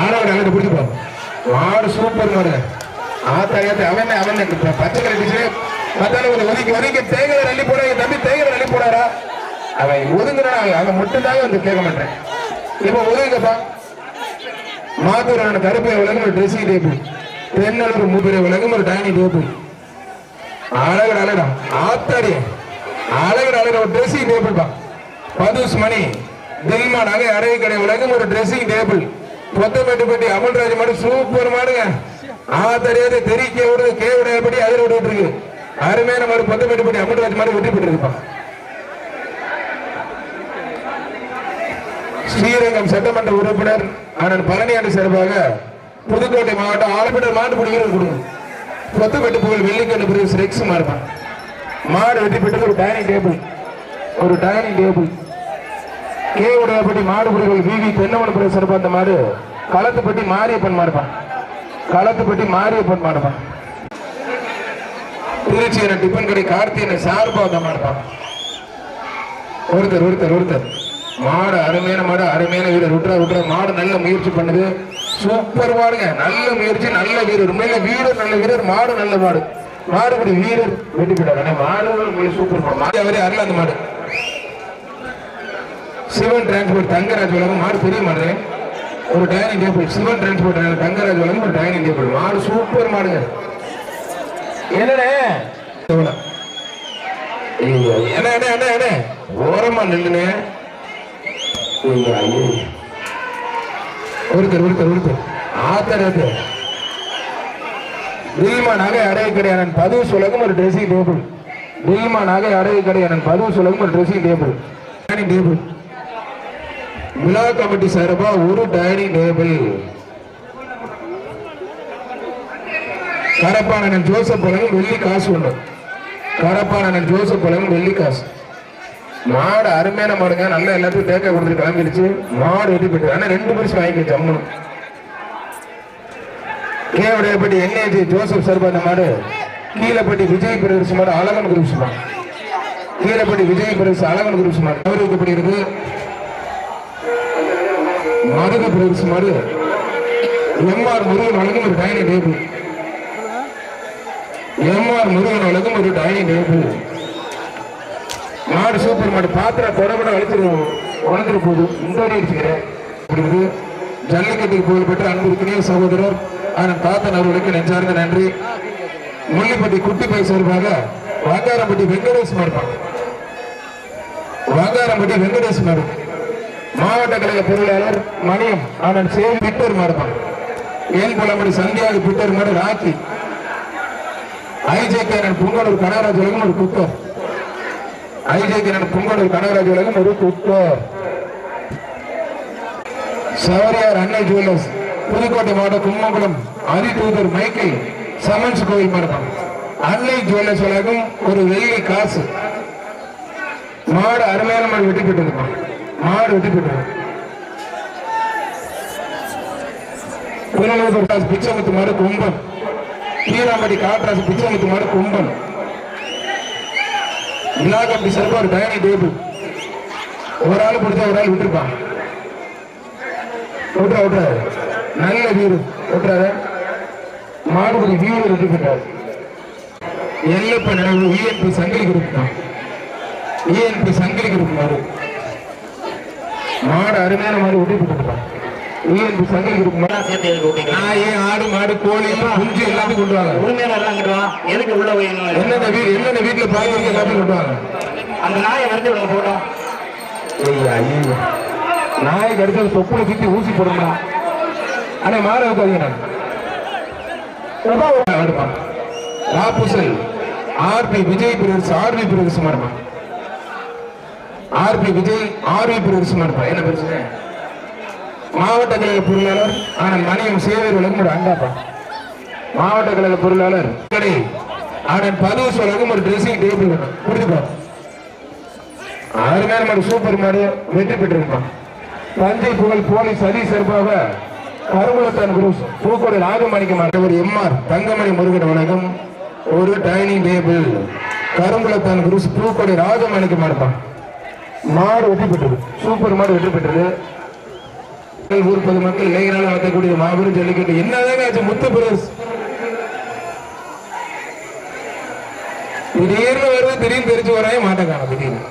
ஆறாவது அங்கிட்டு பிடிச்சி போ மாடு சூப்பர் மாடு. ஆத்தா ஏத்த அவன் அவன் இப்ப பச்சை கலர் டீச்சர் மத்தான ஒரு ஒதுக்கி ஒதுக்கி தேங்கலை அள்ளி போட என் தம்பி தேங்கலை அள்ளி போடாரா? அவன் ஒதுங்குறான் அவன் மட்டும்தாங்க வந்து கேட்க மாட்டேன். இப்போ ஒதுங்கப்பா மாத்தூரான கருப்பை விலகும் ஒரு ட்ரெஸ்ஸிங் டேபிள் தென்னலூர் மூப்பிரை விலகும் ஒரு டைனிங் டேபிள் அழகர் அழகா ஆத்தாடி. அழகர் அழகா ஒரு ட்ரெஸ்ஸிங் டேபிள்ப்பா பதுஸ் மணி. தில்மா நகை அடகு கடை விலகும் ஒரு ட்ரெஸ்ஸிங் டேபிள் கொத்தமேட்டுப்பட்டி அமல்ராஜ் மாடு சூப்பர் மாடுங்க. ஆத்தடியாவது தெரிக்க விடுறது கே விடையபடி அதில் விட்டு இருக்கு. அருமையான மாடு கொத்தமேட்டுப்பட்டி அமல்ராஜ் மாடு வெற்றி பெற்று ஸ்ரீரங்கம் சட்டமன்ற உறுப்பினர் அண்ணன் பழனியாண்டு சார்பாக புதுக்கோட்டை மாவட்டம் ஆலப்பட்டர் மாட்டு பிடிக்கிறது கொடுங்க. கொத்தப்பட்டு புகழ் வெள்ளிக்கண்டு பிரிவு ரெக்ஸ் மாறுப்பான் மாடு வெட்டி பெற்றது ஒரு டைனிங் டேபிள் ஒரு டைனிங் டேபிள் கே உடையப்பட்டி மாடு பிடிகள் விவி தென்னமனபுரம் சிறப்பு அந்த மாடு களத்துப்பட்டி மாரியப்பன் மாடுப்பான் களத்துப்பட்டி மாரியப்பன் மாடுப்பான் திருச்சி என டிபன் கடை கார்த்தியனை சார்பா அந்த மாடுப்பான் ஒருத்தர் ஒருத்தர் ஒருத்தர். மாடு அருமையான மாடு அருமையான வீரர். விட்டுறா விட்டுறா மாடு நல்ல முயற்சி பண்ணுது. சூப்பர் மாடுங்க. நல்ல முயற்சி நல்ல வீரர். உண்மையில வீரர் நல்ல வீரர் மாடு நல்ல மாடு. மாடுபடி வீரர். வெட்டி போயிட்டாரு மாடு சூப்பர் மாடு. மாடு அவரே அருள் அந்த மாடு. சிவன் டிரான்ஸ்போர்ட் தங்கராஜ் உலகம் மாடு பெரிய மாடு ஒரு dining table Sivan transport Thangaraj உலகம் ஒரு டைனிங் டேபிள் மாடு சூப்பர் மாடுங்க. என்னடே என்ன என்ன என்ன என்ன ஓரமா நில்லுனே ஒருத்தர் ஒருத்தர் ஒருத்தர். Author author. தில்மா நகை அடகு கிடையாது பதிவு சுலகம் ஒரு ட்ரெஸ்ஸிங் டேபிள் தில்மா நகை அடகு கிடையாது பதிவு சுலகம் ஒரு ட்ரெஸ்ஸிங் டேபிள் டைனிங் டேபிள் விழா கமிட்டி சார்பா ஒரு டைனிங் டேபிள். கரப்பானன் ஜோசப் பழகம் வெள்ளி காசு ஒன்று கரப்பானன் ஜோசப் பழகம் வெள்ளி காசு. மாடு அருமையான மாடுங்க நல்லா எல்லாத்தையும் தேக்க கொடுத்துட்டு கிளம்பிடுச்சு. மாடு வெட்டி போயிட்டு ஆனா ரெண்டு பரிசு வாங்கிக்க ஜம்முன்னு கேவடையப்பட்டி என்ஏஜி ஜோசப் சார்பா அந்த மாடு. கீழப்பட்டி விஜய் பிரதேச மாடு அழகன் குரூப்ஸ் மாடு. கீழப்பட்டி விஜய் பிரதேச அழகன் குரூப்ஸ் மாடு. கௌரவிக்கப்படி Marudhu brothers M MR Murugan அழகும் ஒரு டைனிங் டேபிள் எம்ஆர் முருகன் அழகும் ஒரு டைனிங் டேபிள் மாடு சூப்பர் மாடு பாத்திர தொடப்பட அழிச்சிருவோம் உணர்ந்துட்டு போது இந்த அடி அடிச்சுக்கிறேன் இப்படி இருக்கு ஜல்லிக்கட்டுக்கு புகழ்பெற்ற அன்பிற்கினிய சகோதரர் ஆனால் தாத்தன் அவர்களுக்கு நெஞ்சார்ந்த நன்றி. முள்ளிப்பட்டி குட்டி பை சார்பாக வாங்காரம்பட்டி வெங்கடேஷ் மாறுபாங்க வாங்காரம்பட்டி வெங்கடேஷ் மாடு. மாவட்ட கழக பொருளாளர் மணியம் ஆனால் சேல் பிட்டர் மாடுப்பாங்க ஏல் குளமடி சந்தியாகு பிட்டர் மாடு ராக்கி? ஐஜேகேரன் பொங்கலூர் கனகராஜ் உலகம் ஒரு குக்கர் ஐஜேகேரன் பொங்கலூர் கனகராஜ் உலகம் ஒரு குத்தர் சவரியார் அன்னை ஜுவல்லர்ஸ் புதுக்கோட்டை மாவட்டம் கும்மங்குளம் அரிதூதர் மைக்கேல் சமன்ஸ் கோயில் மரபம் அன்னை ஜுவல்லர்ஸ் உலகம் ஒரு வெள்ளி காசு. மாடு அருமையான மாதிரி வெட்டி பெற்றிருப்பான் மாடு வெட்டி போட்டு புனலூர் பிச்சமுத்து மாடு கும்பம். கீராம்பட்டி காட்ராசு பிச்சமுத்து மாடு கும்பம். விழாக்கம்பி சார்பா ஒரு டைனிங் டேபிள். ஒரு ஆள் பிடிச்சா ஒரு ஆள் விட்டுருப்பான் விட்டுறா விட்டுறா நல்ல வீடு விட்டுறாரு மாடுபடி வீடு வெற்றி பெற்றார். எல்லப்ப நினைவு இஎன்பி சங்கிலி குரூப் தான் இஎன்பி சங்கிலி குரூப் மாதிரி மாடு அருமையான மாடு வெற்றி பெற்றிருப்பான் இஎன்பி சங்கிலி குரூப் மாடு. சேர்த்து எதுக்கு விட்டீங்க நாய் ஆடு மாடு கோழி குஞ்சு எல்லாத்தையும் கொண்டு வாங்க. உரிமையாளர் எல்லாம் வா. எதுக்கு உள்ள போய் என்ன- என்னென்ன வீடு என்னென்ன வீட்டுல பாய்க்கு எல்லாத்தையும் கொண்டு வாங்க. அந்த நாயை வரது விடுங்க போட்டோம் ஐயா, ஐயோ. நாய் கடிச்சது தொப்புல சுத்தி ஊசி போடுமா அண்ணே மாற வைக்காதீங்க அடுப்பான் ராப்புசல் RP Vijay brothers RP brothers மாறுமா ஆர்பி விஜய் ஆர்வி பிரதர்ஸ் இருப்பா என்ன பிரச்சனை மாவட்ட கழக பொருளாளர் ஆனால் மணியம் சேவர்களும் உலகம் ஒரு அண்டாப்பா. மாவட்ட கழக பொருளாளர் ஆனால் பதிவு பதுவஸ் ஒரு ட்ரெஸ்ஸிங் டேபிள் வேணும் புரிஞ்சுப்பா ஆறு நேரம் ஒரு சூப்பர் மாடு வெற்றி பெற்றிருப்பான் தஞ்சை புகழ் போலீஸ் அதி சிறப்பாக கருங்குளத்தான் குரூஸ் பூக்கோடு மாட்டேன் ஒரு எம்ஆர் தங்கமணி முருகன் வணக்கம். ஒரு டைனிங் டேபிள். கருங்குளத்தான் குரூஸ் பூக்கோடு ராஜமாணிக்கம் மாட்டான் மாடு வெற்றி பெற்றது. சூப்பர் மாடு வெற்றி பெற்றது. ஊர் பொதுமக்கள் இளைஞரால் நடத்தக்கூடிய மாபெரும் ஜல்லிக்கட்டு. என்னதாங்க ஆச்சு முத்து பிரதர்ஸ் திடீர்னு வருது திடீர்னு தெரிஞ்சு வரவே மாட்டேன் திடீர்னு.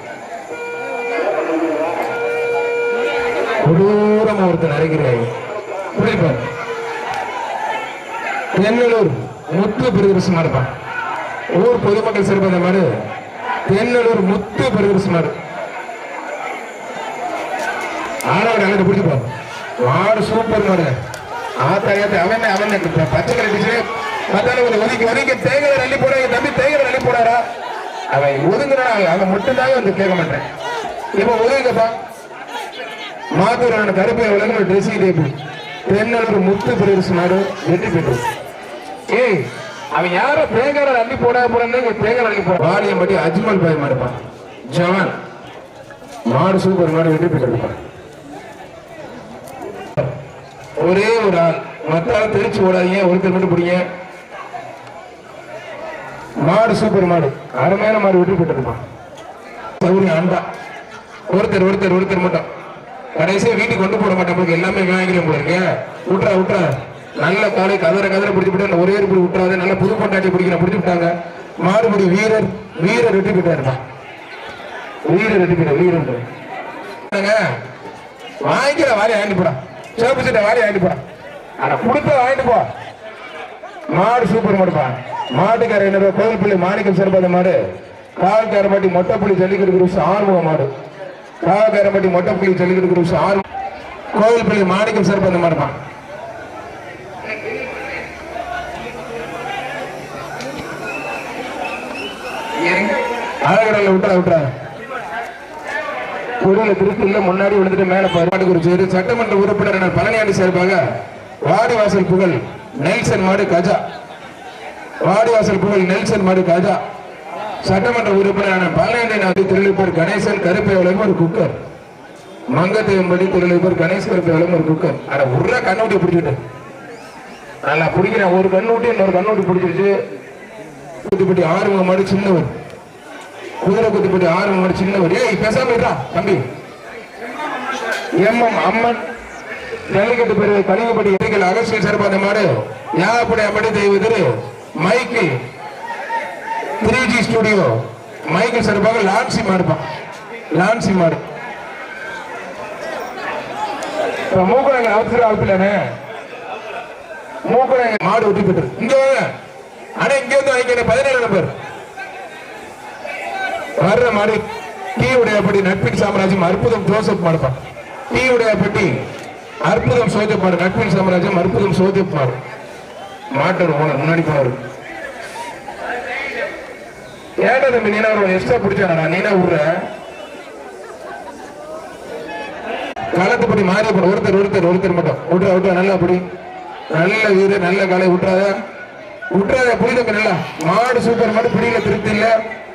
கொடூரமா ஒருத்தர் அரைக்கிறாங்க புரியுப்பாரு தென்னலூர் முத்து பிரதர்சனமா இருப்பான் ஊர் பொதுமக்கள் சிறப்பாத மாடு. தென்னலூர் முத்து பிரதர்சனம் ஆறாவது நல்லது பிடிச்சிப்போம் மாடு சூப்பர் மாடு. ஆத்தாயத்தை அவன் அவன். பச்சை கலட்டிச்சு பார்த்தாலும் ஒரு ஒதுக்கி ஒதுக்கி தேங்கலை அள்ளி போடாங்க தம்பி தேங்கலை அள்ளி போடாரா? அவன் ஒதுங்குறா அவன் மட்டும்தாங்க வந்து கேட்க மாட்டேன். இப்ப ஒதுங்கப்பா மாத்தூரான கருப்பை உலகம் ஒரு ட்ரெஸ்ஸிங் டேபிள் தென்னலூர் முத்து பிரதர்சனாரு வெற்றி பெற்று ஏய் அவன் யாரும் தேங்காய் அள்ளி போடா போறான்னு தேங்காய் அள்ளி போட. வாலியம்பட்டி அஜ்மல் பாய் மாடுப்பான் ஜவான். மாடு சூப்பர் மாடு வெற்றி பெற்றிருப்பான் ஒரே ஒரு ஆள். மத்த ஆள் தெரிச்சு ஓடாதீங்க ஒருத்தர் மட்டும் பிடிங்க. மாடு சூப்பர் மாடு. அருமையான மாடு விட்டு பெற்றிருப்பான் சௌரியம் அண்டா. ஒருத்தர் ஒருத்தர் ஒருத்தர் மட்டும். கடைசியா வீட்டுக்கு கொண்டு போட மாட்டேன் உங்களுக்கு எல்லாமே வாங்கிக்கிறேன் போல இருக்கு. விட்றா விட்றா நல்ல காலை கதற கதற பிடிச்சு விட்டு ஒரே ஒரு பிடி விட்டுறாது நல்ல புது கொண்டாட்டி பிடிக்கிற பிடிச்சு விட்டாங்க. மாறுபடி வீரர் வீரர் வெட்டி பெற்றாருப்பா வீரர் வெட்டி பெற்ற வீரர் வாங்கிக்கிற வாரி வாங்கி போடா. சேப்பு சட்டை வாரி வாங்கிட்டு போடா ஆனா கொடுத்த வாங்கிட்டு போ. மாடு சூப்பர் மாடுப்பா மாட்டுக்கார என்ன கோவில்பள்ளி மாணிக்கம் சிறப்பாத மாடு. கால்காரம்பட்டி மொட்டைப்புள்ளி ஜல்லிக்கட்டு குரூஸ் ஆறுமுக மாடு. கால்காரம்பட்டி மொட்டைப்புள்ளி ஜல்லிக்கட்டு குரூஸ் ஆறு கோவில்பள்ளி மாணிக்கம் சிறப்பாத மாடுப்பா அழகடல விட்டுறா விட்டுறா. குடியில திருத்தில முன்னாடி விழுந்துட்டு மேல பாட்டு குறிச்சு சட்டமன்ற உறுப்பினர் பழனியாண்டி சார்பாக வாடிவாசல் புகழ் நெல்சன் மாடு கஜா. வாடிவாசல் புகழ் நெல்சன் மாடு கஜா. சட்டமன்ற உறுப்பினரான பழனியாண்டி நாடு திருளிப்பர் கணேசன் கருப்பை வளரும் ஒரு குக்கர். மங்கத்தையம்படி திருளிப்பர் கணேஷ் கருப்பை வளரும் ஒரு குக்கர். அட உருள கண்ணூட்டி பிடிச்சிட்டு நல்லா பிடிக்கிறேன். ஒரு கண்ணூட்டி இன்னொரு கண்ணூட்டி பிடிச்சிருச்சு. குத்துப்பட்டி மாடு சின்னவர். குதிரை குத்துபட்டி ஆறு மாடு சின்ன ஏய் பேசாம இருக்கா தம்பி. எம் அம்மன் ஜல்லிக்கட்டு பிறகு கலிங்கப்பட்டி எரிக்கல் அரசியல் சிறப்பாத மாடு யாப்படி அம்மடி தெய்வ திரு Michael three G studio. Michael சார்பாக லான்சி மாடுப்பான் லான்சி மாடு. இப்ப அவசர ஆப்பிலானே மூக்குறங்க மாடு ஒட்டி போட்டு இங்க வாங்க. ஆனா இங்க இருந்து வாங்கிக்க பதினேழு நம்பர். வர்ற மாதிரி டீ உடையப்பட்டி நட்பின் சாம்ராஜ்யம் அற்புதம் ஜோசப் மாடுப்பான் டீ உடையப்பட்டி அற்புதம் சோஜப் நட்பின் சாம்ராஜ்யம் அற்புதம் சோஜப் மாடு. ஓனர் முன்னாடி போனாரு ஏடா தம்பி நீனா ஒரு எக்ஸ்ட்ரா பிடிச்சாங்க நீனா விடுற களத்துப்படி மாறி போன ஒருத்தர் ஒருத்தர் ஒருத்தர் மட்டும். விட்றா விட்றா நல்லா அப்படி நல்ல வீடு நல்ல காலை விட்டுறாத. விட்டுறாத புரியுத நல்லா. மாடு சூப்பர் மாடு பிடியில திருப்தி இல்ல.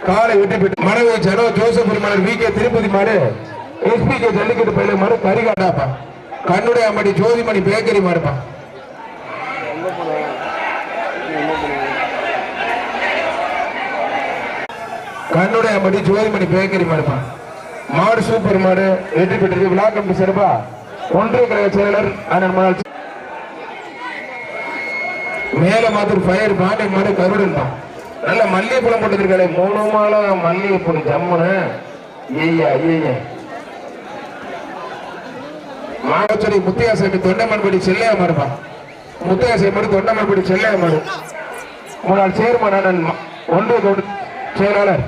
காலை விட்டு போயிட்டு மனைவி ஜனோ ஜோசப் மலர் வி கே திருப்பதி மாடு எஸ்பி கே ஜல்லிக்கட்டு பயில மாடு கரிகாட்டாப்பா கண்ணுடைய அம்மடி ஜோதிமணி பேக்கரி மாடுப்பா. கண்ணுடைய அம்மடி ஜோதிமணி பேக்கரி மாடுப்பா. மாடு சூப்பர் மாடு வெற்றி பெற்றது. விழா கம்பி சிறப்பா. ஒன்றிய கழக செயலர் அண்ணன் மேல மாத்தூர் ஃபயர் பாண்டியன் மாடு கருடன் தான் நல்ல மல்லிகைப்பழம் போட்டுருக்காளே மூணு மாலை மல்லிகைப்பூ ஜம்முன்னு ஐயா ஐயா மாடச்சொடி முத்தியாசாமி தொண்டமன்படி செல்லையா மாறுப்பா. முத்தியாசாமி மாடு தொண்டமன்படி செல்லையா மாடு முன்னாள் சேர்மன் அண்ணன் ம- ஒன்றிய கவுன் செயலாளர்.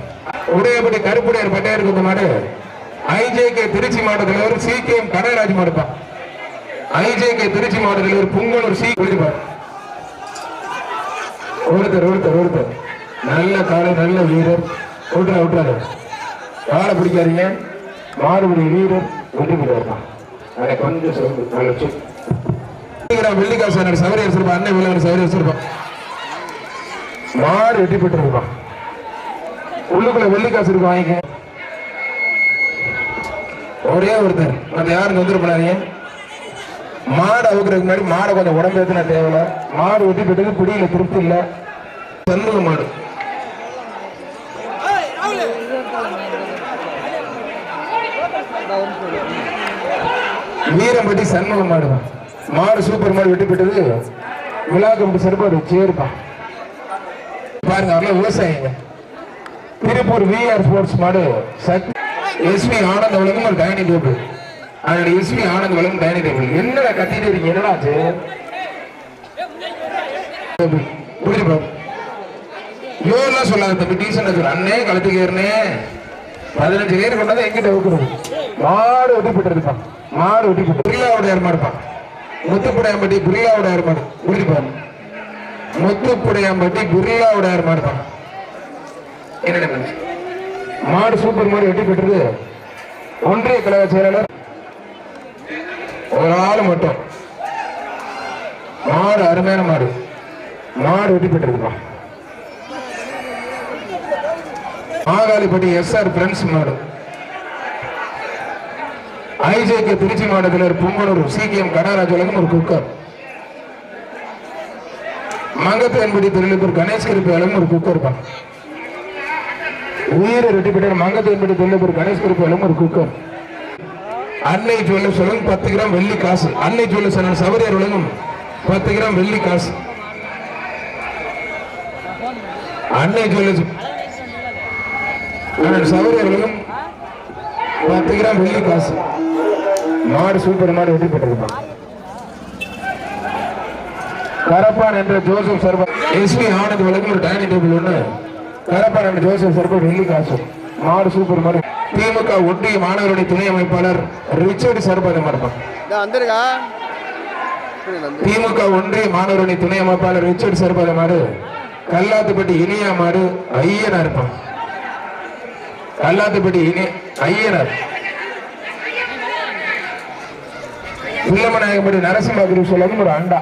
உடையபடி கருப்புடையார் பட்டையாருக்கு இந்த மாடு. ஐஜேகே திருச்சி மாவட்ட தலைவர் சி கே எம் கனகராஜ் மாடுப்பா. ஐஜேகே திருச்சி மாவட்ட தலைவர் புங்கலூர் சி குளிப்பார் ஒருத்தர் ஒருத்தர் ஒருத்தர். நல்ல காலை நல்ல வீரர். விட்டுறா விட்டுறாரு காலை பிடிக்காதீங்க. மாறுபடி வீரர் வெற்றி பெறுவார்ப்பா அதை கொஞ்சம் சொல்லு நல்ல சொல் வெள்ளிக்காசு சவரியர் சிறப்பா அன்னை விளையாடு சவரியர் சிறப்பா மாடு வெட்டி பெற்றிருப்பான் உள்ளுக்குள்ள வெள்ளிக்காசு இருக்கு வாங்கிக்க. ஒரே ஒருத்தர். மத்த யாரும் தொந்தரவு பண்ணாதீங்க. மாடு அவுக்கிறதுக்கு முன்னாடி மாடை கொஞ்சம் உடம்பு ஏத்தினா தேவையில்ல. மாடு வெட்டி பெற்றது பிடியில திருப்தி இல்லை. சண்முக மாடு. வீரம்பட்டி சண்முகம் மாடுவான் மாடு சூப்பர் மாடு வெட்டி பெற்றது விழாக்கம்பட்டி சிறப்பாடு சேருப்பான் பாருங்க அவ்வளோ விவசாயிங்க. திருப்பூர் விஆர் ஸ்போர்ட்ஸ் மாடு. சக்தி எஸ்வி ஆனந்த் வழங்கும் ஒரு டைனிங் டேபிள் அதோட எஸ்வி ஆனந்த் வழங்கும் டைனிங் டேபிள் என்னடா கத்திட்டு இருக்கீங்க? என்னடா ஆச்சு? புரியுது பாரு யோலாம் சொல்லாத தம்பி டீசெண்டா சொல்ல அண்ணே கழுத்துக்கு ஏறினேன் பதினஞ்சு பேர் கொண்டாந்து எங்கிட்ட வைக்கிறது மாடு ஒட்டி போட்டுருப்பான் மாடு ஒட்டி போட்டு பிரில்லாவோட யார் மாடுப்பான் முத்துப்புடையாம்பட்டி பிரில்லாவோட யார் மாடு? புரியுது பாரு முத்துப்புடையாம்பட்டி பிரில்லாவோட யார் மாடு சூப்பர் மாடு வெட்டி பெற்றது ஒன்றிய கழக செயலாளர் ஒரு ஆள் மட்டும். மாடு அருமையான மாடு. மாடு வெட்டி பெற்றிருப்பான் மாகாளிப்பட்டி எஸ்ஆர் பிரெண்ட்ஸ் மாடு ஐஜேக்கு திருச்சி மாவட்டத்தில் பொங்கலூர் சிகிஎம் கனகராஜ் ஒரு குக்கர். மங்கத்தன்படி தொழிலுக்கு கணேஷ் கருப்பு ஒரு குக்கர் தான் உயிரை ரெட்டிப்பட்ட மங்கத்தன்படி தொழிலுக்கு கணேஷ் கருப்பு வழங்கும் ஒரு குக்கர். அன்னை ஜுவல்லர் சொல்லுங்க பத்து கிராம் வெள்ளி காசு. அன்னை ஜுவல்லர்ஸ் அண்ணன் சவரியர் வழங்கும் பத்து கிராம் வெள்ளி காசு. அன்னை ஜுவல்லர்ஸ் சபரியார் வழங்கும் பத்து கிராம் வெள்ளி காசு மாடு சூப்பர் மாடு வெற்றி பெற்றிருப்பான் கரப்பான் என்ற ஜோசப் சர்பா எஸ்பி ஆனந்த் வழங்கும் ஒரு டைனிங் டேபிள் ஒண்ணு கரப்பான் என்ற ஜோசப் சர்பா வெள்ளி காசு மாடு சூப்பர் மாடு. திமுக ஒன்றிய மாணவருடைய துணை அமைப்பாளர் ரிச்சர்ட் சர்பா வந்து திமுக ஒன்றிய மாணவரணி துணை அமைப்பாளர் ரிச்சர்ட் சர்பால மாடு. கல்லாத்துப்பட்டி இனியா மாடு ஐயனா இருப்பான். கல்லாத்துப்பட்டி ஐயனர். ஐயனார் நரசிம்ம குரு சொல்லணும் ஒரு அண்டா